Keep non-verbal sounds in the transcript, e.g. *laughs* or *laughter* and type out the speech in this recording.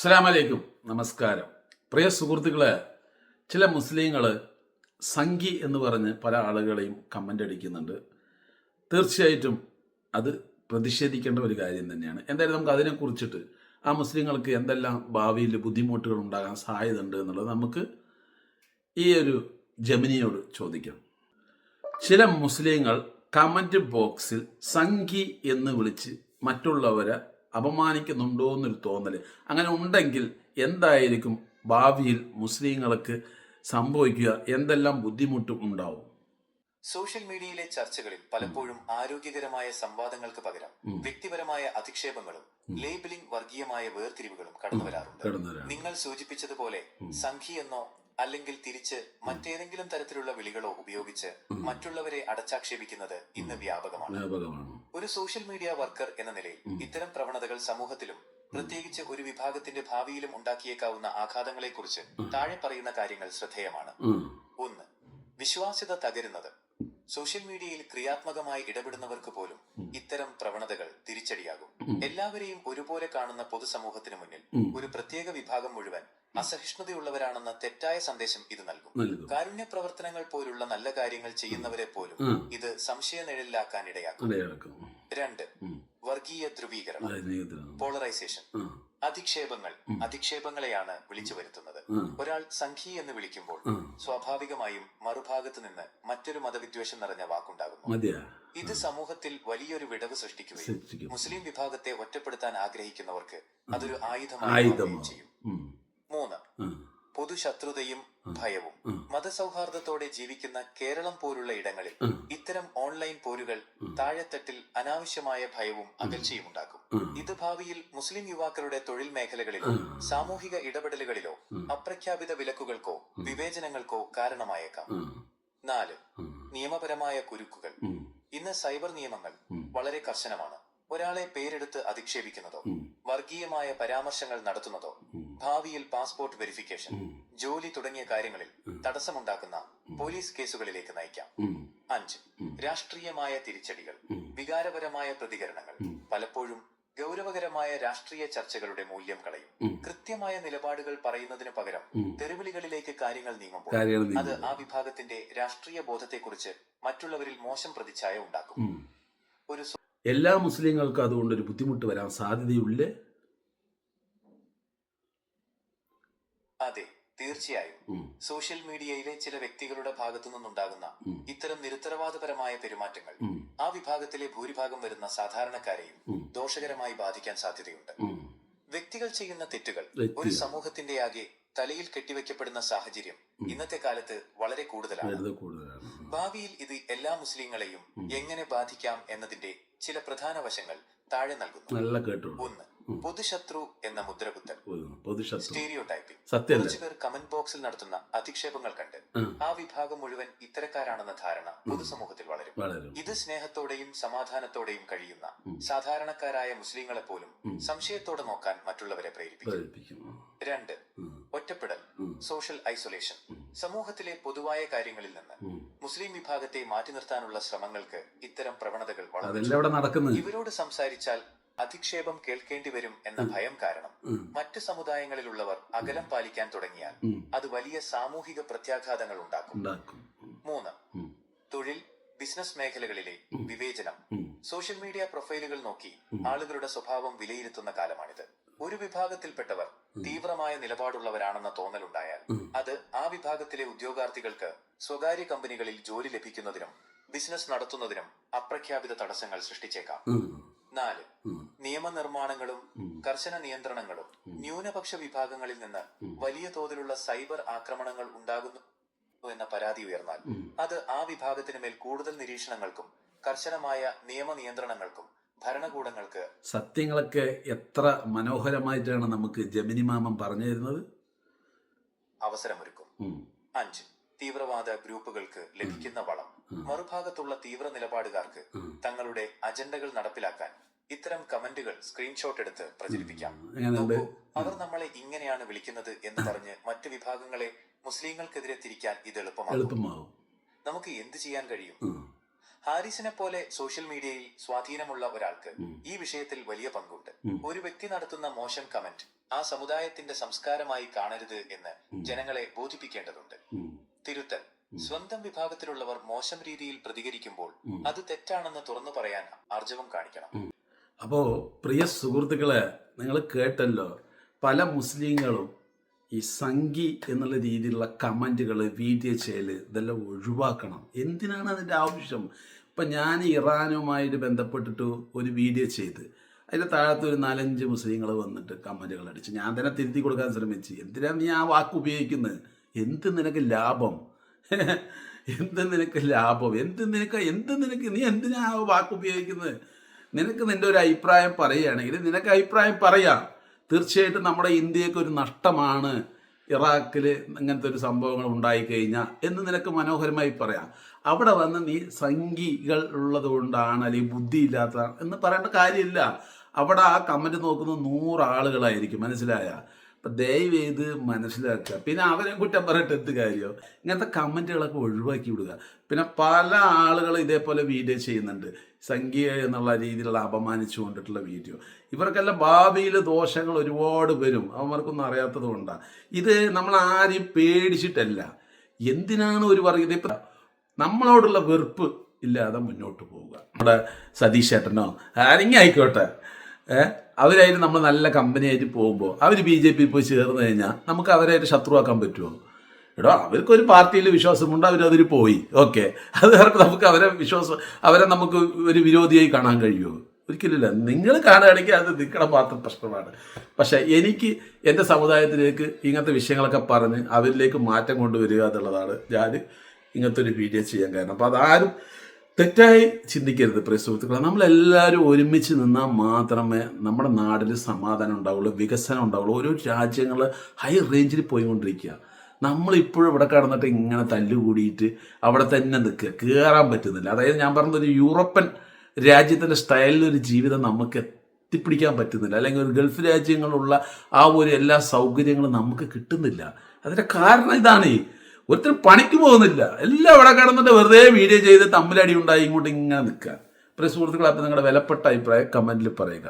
അസ്സലാമലൈക്കും. നമസ്കാരം. പ്രിയ സുഹൃത്തുക്കളെ ചില മുസ്ലിങ്ങൾ സംഘി എന്ന് പറഞ്ഞ് പല ആളുകളെയും കമന്റ് അടിക്കുന്നുണ്ട്. തീർച്ചയായിട്ടും അത് പ്രതിഷേധിക്കേണ്ട ഒരു കാര്യം തന്നെയാണ്. എന്തായാലും നമുക്ക് അതിനെക്കുറിച്ചിട്ട് ആ മുസ്ലിങ്ങൾക്ക് എന്തെല്ലാം ഭാവിയിൽ ബുദ്ധിമുട്ടുകൾ ഉണ്ടാകാൻ സാധ്യതയുണ്ട് എന്നുള്ളത് നമുക്ക് ഈ ഒരു ജമിനിയോട് ചോദിക്കാം. ചില മുസ്ലിങ്ങൾ കമന്റ് ബോക്സിൽ സംഘി എന്ന് വിളിച്ച് മറ്റുള്ളവരെ അപമാനിക്കുന്നുണ്ടോ എന്നൊരു തോന്നൽ അങ്ങനെ ഉണ്ടെങ്കിൽ എന്തായിരിക്കും ഭാവിയിൽ മുസ്ലിങ്ങൾക്ക് സംഭവിക്കുക? എന്തെല്ലാം ബുദ്ധിമുട്ടും ഉണ്ടാവും? സോഷ്യൽ മീഡിയയിലെ ചർച്ചകളിൽ പലപ്പോഴും ആരോഗ്യകരമായ സംവാദങ്ങൾക്ക് പകരം വ്യക്തിപരമായ അധിക്ഷേപങ്ങളും ലേബലിംഗ് വർഗീയമായ വേർതിരിവുകളും കടന്നു വരാറുണ്ട്. നിങ്ങൾ സൂചിപ്പിച്ചതുപോലെ സംഘി എന്നോ അല്ലെങ്കിൽ തിരിച്ച് മറ്റേതെങ്കിലും തരത്തിലുള്ള വിളികളോ ഉപയോഗിച്ച് മറ്റുള്ളവരെ അടച്ചാക്ഷേപിക്കുന്നത് ഇന്ന് വ്യാപകമാണ്. വ്യാപകമാണ്. ഒരു സോഷ്യൽ മീഡിയ വർക്കർ എന്ന നിലയിൽ ഇത്തരം പ്രവണതകൾ സമൂഹത്തിലും പ്രത്യേകിച്ച് ഒരു വിഭാഗത്തിന്റെ ഭാവിയിലും ഉണ്ടാക്കിയേക്കാവുന്ന ആഘാതങ്ങളെക്കുറിച്ച് താഴെ പറയുന്ന കാര്യങ്ങൾ ശ്രദ്ധേയമാണ്. ഒന്ന് വിശ്വാസ്യത തകരുന്നത്. സോഷ്യൽ മീഡിയയിൽ ക്രിയാത്മകമായി ഇടപെടുന്നവർക്ക് പോലും ഇത്തരം പ്രവണതകൾ തിരിച്ചടിയാകും. എല്ലാവരെയും ഒരുപോലെ കാണുന്ന പൊതുസമൂഹത്തിന് മുന്നിൽ ഒരു പ്രത്യേക വിഭാഗം മുഴുവൻ അസഹിഷ്ണുതയുള്ളവരാണെന്ന തെറ്റായ സന്ദേശം ഇത് നൽകും. കാരുണ്യ പ്രവർത്തനങ്ങൾ പോലുള്ള നല്ല കാര്യങ്ങൾ ചെയ്യുന്നവരെ പോലും ഇത് സംശയ നിഴലിലാക്കാൻ ഇടയാക്കും. രണ്ട് വർഗീയ ധ്രുവീകരണം. പോളറൈസേഷൻ. അധിക്ഷേപങ്ങൾ. അധിക്ഷേപങ്ങളെയാണ് വിളിച്ചു വരുത്തുന്നത്. ഒരാൾ സംഘി എന്ന് വിളിക്കുമ്പോൾ. സ്വാഭാവികമായും മറുഭാഗത്ത് നിന്ന് മറ്റൊരു മതവിദ്വേഷം നിറഞ്ഞ വാക്കുണ്ടാകുന്നു. ഇത് സമൂഹത്തിൽ വലിയൊരു വിടവ് സൃഷ്ടിക്കുകയും മുസ്ലിം വിഭാഗത്തെ ഒറ്റപ്പെടുത്താൻ ആഗ്രഹിക്കുന്നവർക്ക് അതൊരു ആയുധമായി ചെയ്യും. മൂന്ന്. പൊതുശത്രുതയും ഭയവും. മതസൗഹാർദ്ദത്തോടെ ജീവിക്കുന്ന കേരളം പോലുള്ള ഇടങ്ങളിൽ ഇത്തരം ഓൺലൈൻ പോരുകൾ താഴെത്തട്ടിൽ അനാവശ്യമായ ഭയവും അകൽച്ചയും ഉണ്ടാക്കും. ഇത് ഭാവിയിൽ മുസ്ലിം യുവാക്കളുടെ തൊഴിൽ മേഖലകളിലോ സാമൂഹിക ഇടപെടലുകളിലോ അപ്രഖ്യാപിത വിലക്കുകൾക്കോ വിവേചനങ്ങൾക്കോ കാരണമായേക്കാം. നാല് നിയമപരമായ കുരുക്കുകൾ. ഇന്ന് സൈബർ നിയമങ്ങൾ വളരെ കർശനമാണ്. ഒരാളെ പേരെടുത്ത് അധിക്ഷേപിക്കുന്നതോ വർഗീയമായ പരാമർശങ്ങൾ നടത്തുന്നതോ ഭാവിയിൽ പാസ്പോർട്ട് വെരിഫിക്കേഷൻ. ജോലി തുടങ്ങിയ കാര്യങ്ങളിൽ തടസ്സമുണ്ടാക്കുന്ന പോലീസ് കേസുകളിലേക്ക് നയിക്കാം. അഞ്ച് രാഷ്ട്രീയമായ തിരിച്ചടികൾ വികാരപരമായ പ്രതികരണങ്ങൾ പലപ്പോഴും ഗൗരവകരമായ രാഷ്ട്രീയ ചർച്ചകളുടെ മൂല്യം കളയും. കൃത്യമായ നിലപാടുകൾ പറയുന്നതിന് പകരം തെരുവിളികളിലേക്ക് കാര്യങ്ങൾ നീങ്ങുമ്പോൾ അത് ആ വിഭാഗത്തിന്റെ രാഷ്ട്രീയ ബോധത്തെക്കുറിച്ച് മറ്റുള്ളവരിൽ മോശം പ്രതിച്ഛായ ഉണ്ടാക്കും. ഒരു എല്ലാ മുസ്ലിങ്ങൾക്കും അതുകൊണ്ട് ഒരു ബുദ്ധിമുട്ട് വരാൻ സാധ്യതയുള്ളേ അതെ തീർച്ചയായും സോഷ്യൽ മീഡിയയിലെ ചില വ്യക്തികളുടെ ഭാഗത്തു നിന്നുണ്ടാകുന്ന ഇത്തരം നിരുത്തരവാദപരമായ പെരുമാറ്റങ്ങൾ ആ വിഭാഗത്തിലെ ഭൂരിഭാഗം വരുന്ന സാധാരണക്കാരെയും ദോഷകരമായി ബാധിക്കാൻ സാധ്യതയുണ്ട്. വ്യക്തികൾ ചെയ്യുന്ന തെറ്റുകൾ ഒരു സമൂഹത്തിന്റെ ആകെ തലയിൽ കെട്ടിവെക്കപ്പെടുന്ന സാഹചര്യം ഇന്നത്തെ കാലത്ത് വളരെ കൂടുതലാണ്. ഭാവിയിൽ ഇത് എല്ലാ മുസ്ലിങ്ങളെയും എങ്ങനെ ബാധിക്കാം എന്നതിന്റെ ചില പ്രധാന വശങ്ങൾ താഴെ നൽകുന്നു. ഒന്ന് പൊതുശത്രു എന്ന മുദ്രകുത്തൽ. സ്റ്റീരിയോടൈപ്പ് സ്റ്റീരിയോ സത്യമല്ലേ? കുറച്ചുപേർ കമന്റ് ബോക്സിൽ നടത്തുന്ന അധിക്ഷേപങ്ങൾ കണ്ട് ആ. വിഭാഗം മുഴുവൻ ഇത്തരക്കാരാണെന്ന ധാരണ പൊതുസമൂഹത്തിൽ വളരും. ഇത് സ്നേഹത്തോടെയും സമാധാനത്തോടെയും കഴിയുന്ന സാധാരണക്കാരായ മുസ്ലിങ്ങളെ പോലും സംശയത്തോടെ നോക്കാൻ മറ്റുള്ളവരെ പ്രേരിപ്പിക്കും. രണ്ട് ഒറ്റപ്പെടൽ സോഷ്യൽ ഐസൊലേഷൻ സമൂഹത്തിലെ പൊതുവായ കാര്യങ്ങളിൽ നിന്ന്. മുസ്ലിം വിഭാഗത്തെ മാറ്റി നിർത്താനുള്ള ശ്രമങ്ങൾക്ക് ഇത്തരം പ്രവണതകൾ വളരെ ഇവരോട് സംസാരിച്ചാൽ അധിക്ഷേപം കേൾക്കേണ്ടി വരും എന്ന ഭയം കാരണം മറ്റു സമുദായങ്ങളിലുള്ളവർ അകലം പാലിക്കാൻ തുടങ്ങിയാൽ അത് വലിയ സാമൂഹിക പ്രത്യാഘാതങ്ങൾ ഉണ്ടാക്കും. മൂന്ന്. തൊഴിൽ ബിസിനസ് മേഖലകളിലെ വിവേചനം. സോഷ്യൽ മീഡിയ പ്രൊഫൈലുകൾ നോക്കി ആളുകളുടെ സ്വഭാവം വിലയിരുത്തുന്ന കാലമാണിത്. ഒരു വിഭാഗത്തിൽപ്പെട്ടവർ തീവ്രമായ നിലപാടുള്ളവരാണെന്ന തോന്നലുണ്ടായാൽ അത് ആ വിഭാഗത്തിലെ ഉദ്യോഗാർത്ഥികൾക്ക് സ്വകാര്യ കമ്പനികളിൽ ജോലി ലഭിക്കുന്നതിനും ബിസിനസ് നടത്തുന്നതിനും അപ്രഖ്യാപിത തടസ്സങ്ങൾ സൃഷ്ടിച്ചേക്കാം. നാല്. നിയമനിർമ്മാണങ്ങളും കർശന നിയന്ത്രണങ്ങളും ന്യൂനപക്ഷ വിഭാഗങ്ങളിൽ നിന്ന് വലിയ തോതിലുള്ള സൈബർ ആക്രമണങ്ങൾ ഉണ്ടാകുന്നു എന്ന പരാതി ഉയർന്നാൽ അത് ആ വിഭാഗത്തിന് മേൽ കൂടുതൽ നിരീക്ഷണങ്ങൾക്കും കർശനമായ നിയമ നിയന്ത്രണങ്ങൾക്കും ഭരണകൂടങ്ങൾക്ക് സത്യങ്ങളൊക്കെ എത്ര മനോഹരമായിട്ടാണ് നമുക്ക് ജമിനി മാമം പറഞ്ഞു തരുന്നത്? അവസരമൊരുക്കും. അഞ്ച് തീവ്രവാദ ഗ്രൂപ്പുകൾക്ക് ലഭിക്കുന്ന വളം. മറുഭാഗത്തുള്ള തീവ്ര നിലപാടുകാർക്ക് തങ്ങളുടെ അജണ്ടകൾ നടപ്പിലാക്കാൻ ഇത്തരം കമന്റുകൾ സ്ക്രീൻഷോട്ട് എടുത്ത് പ്രചരിപ്പിക്കാം. അവർ നമ്മളെ ഇങ്ങനെയാണ് വിളിക്കുന്നത് എന്ന് പറഞ്ഞ് മറ്റു വിഭാഗങ്ങളെ മുസ്ലിങ്ങൾക്കെതിരെ തിരിക്കാൻ ഇത് എളുപ്പമാകും നമുക്ക് എന്ത് ചെയ്യാൻ കഴിയും? ഹാരിസിനെ പോലെ സോഷ്യൽ മീഡിയയിൽ സ്വാധീനമുള്ള ഒരാൾക്ക് ഈ വിഷയത്തിൽ വലിയ പങ്കുണ്ട്. ഒരു വ്യക്തി നടത്തുന്ന മോശം കമന്റ് ആ സമുദായത്തിന്റെ സംസ്കാരമായി കാണരുത് എന്ന് ജനങ്ങളെ ബോധിപ്പിക്കേണ്ടതുണ്ട്. തിരുത്തൽ. സ്വന്തം വിഭാഗത്തിലുള്ളവർ മോശം രീതിയിൽ പ്രതികരിക്കുമ്പോൾ അത് തെറ്റാണെന്ന് തുറന്നു പറയാൻ ആർജവം കാണിക്കണം. അപ്പോൾ പ്രിയ സുഹൃത്തുക്കളെ നിങ്ങൾ കേട്ടല്ലോ പല മുസ്ലിങ്ങളും ഈ സംഗി എന്നുള്ള രീതിയിലുള്ള കമന്റുകൾ വീഡിയോ ചെയ്യൽ ഇതെല്ലാം ഒഴിവാക്കണം. എന്തിനാണ് അതിന്റെ ആവശ്യം? ഇപ്പം ഞാൻ ഇറാനുമായിട്ട് ബന്ധപ്പെട്ടിട്ട് ഒരു വീഡിയോ ചെയ്ത് അതിന്റെ താഴത്ത് ഒരു നാലഞ്ച് മുസ്ലിങ്ങൾ വന്നിട്ട് കമന്റുകൾ അടിച്ച് ഞാൻ തന്നെ തിരുത്തി കൊടുക്കാൻ ശ്രമിച്ചു. എന്തിനാണ് നീ ആ വാക്ക് ഉപയോഗിക്കുന്നത് എന്ത് നിനക്ക് ലാഭം? *laughs* എന്ത് നിനക്ക് ലാഭം? എന്ത് നിനക്ക് എന്ത് നിനക്ക് നീ എന്തിനാ ആ വാക്ക് ഉപയോഗിക്കുന്നത് നിനക്ക് നിന്റെ ഒരു അഭിപ്രായം പറയുകയാണെങ്കിൽ നിനക്ക് അഭിപ്രായം പറയാം. തീർച്ചയായിട്ടും നമ്മുടെ ഇന്ത്യയ്ക്ക് ഒരു നഷ്ടമാണ് ഇറാഖിൽ ഇങ്ങനത്തെ ഒരു സംഭവങ്ങൾ ഉണ്ടായിക്കഴിഞ്ഞാൽ എന്ന് നിനക്ക് മനോഹരമായി പറയാം. അവിടെ വന്ന് നീ സംഘികൾ ഉള്ളത് കൊണ്ടാണ് അല്ലെങ്കിൽ ബുദ്ധിയില്ലാത്ത എന്ന് പറയേണ്ട കാര്യമില്ല. അവിടെ ആ കമന്റ് നോക്കുന്ന നൂറ് ആളുകളായിരിക്കും. മനസ്സിലായ? അപ്പം ദയവ് ചെയ്ത് മനസ്സിലാക്കുക. പിന്നെ അവരെ കുറ്റം പറഞ്ഞിട്ട് എന്ത് കാര്യം? ഇങ്ങനത്തെ കമന്റുകളൊക്കെ ഒഴിവാക്കി വിടുക. പിന്നെ പല ആളുകൾ ഇതേപോലെ വീഡിയോ ചെയ്യുന്നുണ്ട്. സംഖ്യ എന്നുള്ള രീതിയിലുള്ള അപമാനിച്ചു കൊണ്ടിട്ടുള്ള വീഡിയോ. ഇവർക്കെല്ലാം ഭാവിയിൽ ദോഷങ്ങൾ ഒരുപാട് വരും. അവന്മാർക്കൊന്നും അറിയാത്തത് കൊണ്ടാണ് ഇത് നമ്മൾ ആരെയും പേടിച്ചിട്ടല്ല. എന്തിനാണ് ഒരു പറയുന്നത്? ഇപ്പം നമ്മളോടുള്ള വെറുപ്പ് ഇല്ലാതെ മുന്നോട്ട് പോവുക. നമ്മുടെ സതീഷ് ചേട്ടനോ ആരെങ്കിലും ആയിക്കോട്ടെ. അവരായിട്ട് നമ്മൾ നല്ല കമ്പനിയായിട്ട് പോകുമ്പോൾ അവർ ബി ജെ പി പോയി ചേർന്ന് കഴിഞ്ഞാൽ നമുക്ക് അവരായിട്ട് ശത്രുവാക്കാൻ പറ്റുമോ എടോ അവർക്കൊരു പാർട്ടിയിൽ വിശ്വാസമുണ്ട് അവരതിൽ പോയി. ഓക്കെ. അത് കാരണം നമുക്ക് അവരെ വിശ്വാസം അവരെ നമുക്ക് ഒരു വിരോധിയായി കാണാൻ കഴിയുമോ ഒരിക്കലില്ല നിങ്ങൾ കാണുകയാണെങ്കിൽ അത് നിങ്ങളുടെ മാത്രം പ്രശ്നമാണ്. പക്ഷെ എനിക്ക് എന്റെ സമുദായത്തിലേക്ക് ഇങ്ങനത്തെ വിഷയങ്ങളൊക്കെ പറഞ്ഞ് അവരിലേക്ക് മാറ്റം കൊണ്ടുവരിക എന്നുള്ളതാണ് ഞാൻ ഇങ്ങനത്തെ ഒരു വീഡിയോ ചെയ്യാൻ കാരണം. അപ്പോൾ അതാരും തെറ്റായി ചിന്തിക്കരുത് പ്രിയ സുഹൃത്തുക്കളെ. നമ്മളെല്ലാവരും ഒരുമിച്ച് നിന്നാൽ മാത്രമേ നമ്മുടെ നാടിൽ സമാധാനം ഉണ്ടാവുള്ളൂ വികസനം ഉണ്ടാവുള്ളൂ. ഓരോ രാജ്യങ്ങൾ ഹൈ റേഞ്ചിൽ പോയിക്കൊണ്ടിരിക്കുക. നമ്മളിപ്പോഴും ഇവിടെ കടന്നിട്ട് ഇങ്ങനെ തല്ലുകൂടിയിട്ട് അവിടെ തന്നെ നിൽക്കുക. കയറാൻ പറ്റുന്നില്ല. അതായത് ഞാൻ പറഞ്ഞത് ഒരു യൂറോപ്യൻ രാജ്യത്തിന്റെ സ്റ്റൈലിലൊരു ജീവിതം നമുക്ക് എത്തിപ്പിടിക്കാൻ പറ്റുന്നില്ല. അല്ലെങ്കിൽ ഒരു ഗൾഫ് രാജ്യങ്ങളുള്ള ആ ഒരു എല്ലാ സൗകര്യങ്ങളും നമുക്ക് കിട്ടുന്നില്ല. അതിന്റെ കാരണം ഇതാണ് ഒരുത്തരും പണിക്ക് പോകുന്നില്ല. എല്ലാം ഇവിടെ കിടന്നിട്ട് വെറുതെ വീഡിയോ ചെയ്ത് തമ്മിലടി ഉണ്ടായി ഇങ്ങോട്ട് ഇങ്ങനെ നിൽക്കുക. പ്രിയ സുഹൃത്തുക്കളെ അപ്പം നിങ്ങളുടെ വിലപ്പെട്ട അഭിപ്രായം കമന്റിൽ പറയുക.